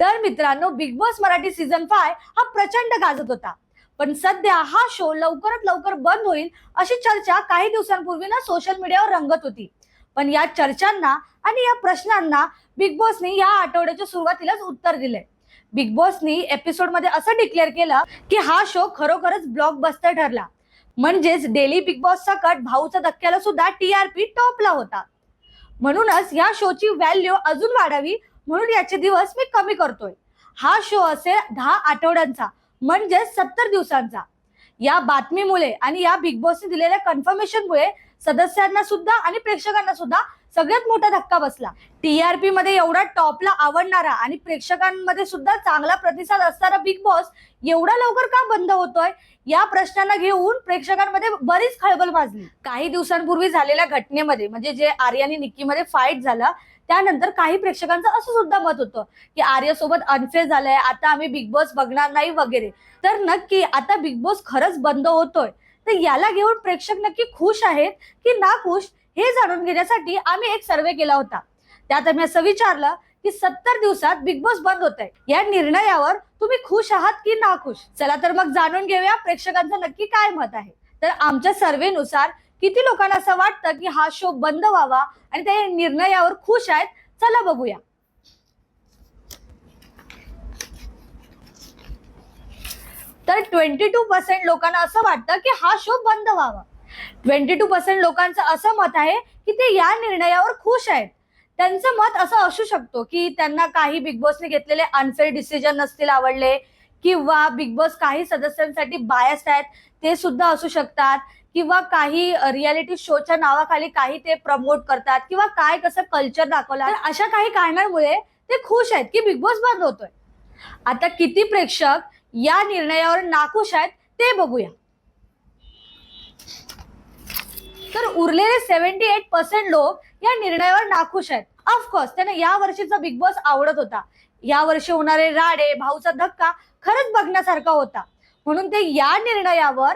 तर मित्रांनो Bigg Boss Marathi season five हा प्रचंड गाजत होता. पण सध्या हा शो लवकरात लवकर बंद होईल अशी चर्चा काही दिवसांपूर्वी ना सोशल मीडियावर रंगत होती. पण या चर्चांना आणि या प्रश्नांना बिग बॉसने या आठवड्याच्या सुरुवातीलाच उत्तर दिले बिग बॉसनी एपिसोडमध्ये असं डिक्लेअर केलं की हा शो खरोखरच ब्लॉकबस्टर ठरला. म्हणजेच डेली बिग बॉस सकट भाऊचा धक्क्याला सुद्धा टीआरपी टॉपला होता. म्हणूनच या शोची व्हॅल्यू अजून वाढावी म्हणून याचे दिवस मी कमी करतोय. हा शो असेल दहा आठवड्यांचा म्हणजे सत्तर दिवसांचा. या बातमीमुळे आणि या बिग बॉसने दिलेल्या कन्फर्मेशनमुळे सदस्यांना सुद्धा आणि प्रेक्षकांना सुद्धा सगळ्यात मोठा धक्का बसला. टीआरपी मध्ये एवढा टॉपला आवडणारा आणि प्रेक्षकांमध्ये सुद्धा चांगला प्रतिसाद असणारा बिग बॉस एवढा लवकर का बंद होतोय? या प्रश्नांना घेऊन प्रेक्षकांमध्ये बरीच खळबळ माजली काही दिवसांपूर्वी झालेल्या घटनेमध्ये म्हणजे जे आर्य आणि निक्कीमध्ये फाईट झालं त्यानंतर काही प्रेक्षकांचं असं सुद्धा मत होतं की आर्यासोबत अनफेअर झालंय आता आम्ही बिग बॉस बघणार नाही वगैरे. तर नक्की आता बिग बॉस खरंच बंद होतोय. तर याला घेऊन प्रेक्षक नक्की खुश आहेत की ना खुश हे जाणून घेण्यासाठी आम्ही एक सर्वे केला होता. त्यात आम्ही असं विचारलं की सत्तर दिवसात बिग बॉस बंद होत आहे या निर्णयावर तुम्ही खुश आहात की ना खुश? चला तर मग जाणून घेऊया प्रेक्षकांचं नक्की काय मत आहे. तर आमच्या सर्वेनुसार किती लोकांना असं वाटतं की हा शो बंद व्हावा आणि त्या निर्णयावर खुश आहेत? चला बघूया. तर ट्वेंटी टू पर्सेंट लोकांना असं वाटतं की हा शो बंद व्हावा. ट्वेंटी टू पर्सेंट लोकांचं असं मत आहे की ते या निर्णयावर खुश आहेत. त्यांचं मत असं असू शकतो की त्यांना काही बिग बॉसने घेतलेले अनफेअर डिसिजन नसतील आवडले किंवा बिग बॉस काही सदस्यांसाठी बायस आहेत ते सुद्धा असू शकतात किंवा काही रियालिटी शोच्या नावाखाली काही ते प्रमोट करतात किंवा काय कसं कल्चर दाखवलं. तर अशा काही कारणांमुळे ते खुश आहेत की बिग बॉस बंद होतोय. आता किती प्रेक्षक या निर्णयावर नाखुश आहेत ते बघूया. तर उरलेले सेव्हन्टी एट पर्सेंट लोक या निर्णयावर नाखुश आहेत. ऑफकोर्स त्यांना या वर्षीचा बिग बॉस आवडत होता. या वर्षी होणारे राडे भाऊचा धक्का खरंच बघण्यासारखा होता. म्हणून ते या निर्णयावर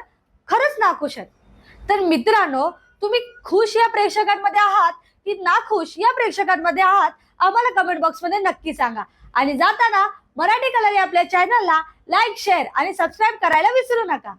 खरंच नाखुश आहेत. तर मित्रांनो तुम्ही खुश या प्रेक्षकांमध्ये आहात की नाखुश या प्रेक्षकांमध्ये आहात आम्हाला कमेंट बॉक्समध्ये नक्की सांगा. आणि जाताना मराठी कलर या आपल्या चॅनलला लाईक शेअर आणि सबस्क्राईब करायला विसरू नका.